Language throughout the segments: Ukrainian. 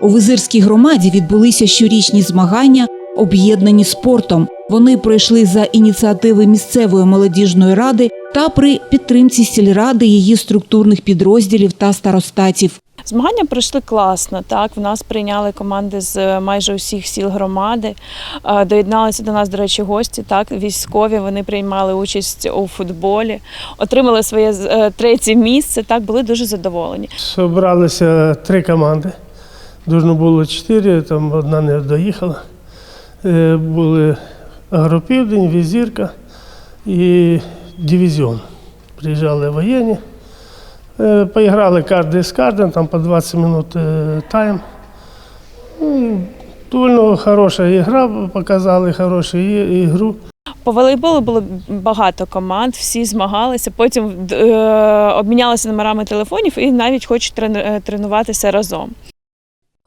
У Визирській громаді відбулися щорічні змагання, об'єднані спортом. Вони пройшли за ініціативи місцевої молодіжної ради та при підтримці сільради її структурних підрозділів та старостатів. Змагання пройшли класно. Так, в нас прийняли команди з е, майже усіх сіл громади. Доєдналися до нас, до речі, гості. Так, військові вони приймали участь у футболі, отримали своє е, третє місце. Так, були дуже задоволені. Собралися три команди. Должно було чотири, там одна не доїхала. Е, Були Агропівдень, Візірка і дивізіон. Приїжджали воєнні. Е, Поіграли кожен з кожним, там по 20 минут е, тайм. Ну, Довольно хороша ігра, показали хорошу ігру. По волейболу було багато команд, всі змагалися. Потім е, обмінялися номерами телефонів і навіть хочуть трен- тренуватися разом.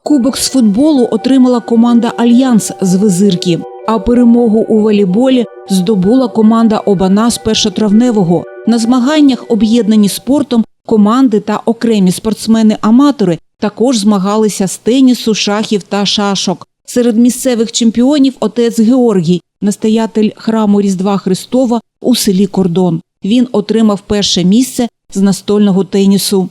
Кубок з футболу отримала команда Альянс з Визирки, а перемогу у волейболі здобула команда Обана з першотравневого. На змаганнях, об'єднані спортом, команди та окремі спортсмени-аматори також змагалися з тенісу, шахів та шашок. Серед місцевих чемпіонів отець Георгій, настоятель храму Різдва Христова у селі Кордон. Він отримав перше місце з настольного тенісу.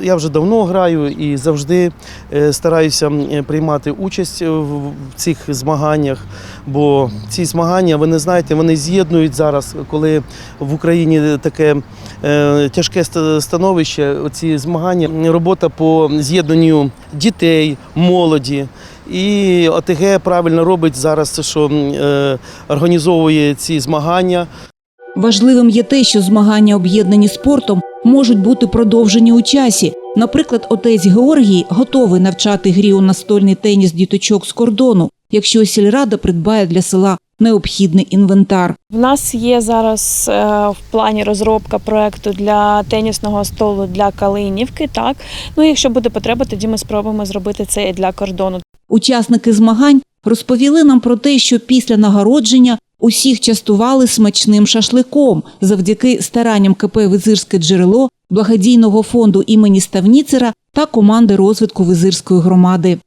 Я вже давно граю і завжди е, стараюся е, приймати участь в в цих змаганнях. Бо ці змагання, ви не знаєте, вони з'єднують зараз, коли в Україні таке е, тяжке становище. Ці змагання, робота по з'єднанню дітей, молоді. І ОТГ правильно робить зараз, що е, організовує ці змагання. Важливим є те, що змагання, об'єднані спортом, можуть бути продовжені у часі. Наприклад, отець Георгій готовий навчати грі у настольний теніс діточок з кордону, якщо сільрада придбає для села необхідний інвентар. В нас є зараз е, в плані розробка проекту для тенісного столу для Калинівки. Так, ну якщо буде потреба, тоді ми спробуємо зробити це і для кордону. Учасники змагань розповіли нам про те, що після нагородження усіх частували смачним шашликом завдяки старанням КП Визирське джерело, благодійного фонду імені Ставніцера та команди розвитку Визирської громади.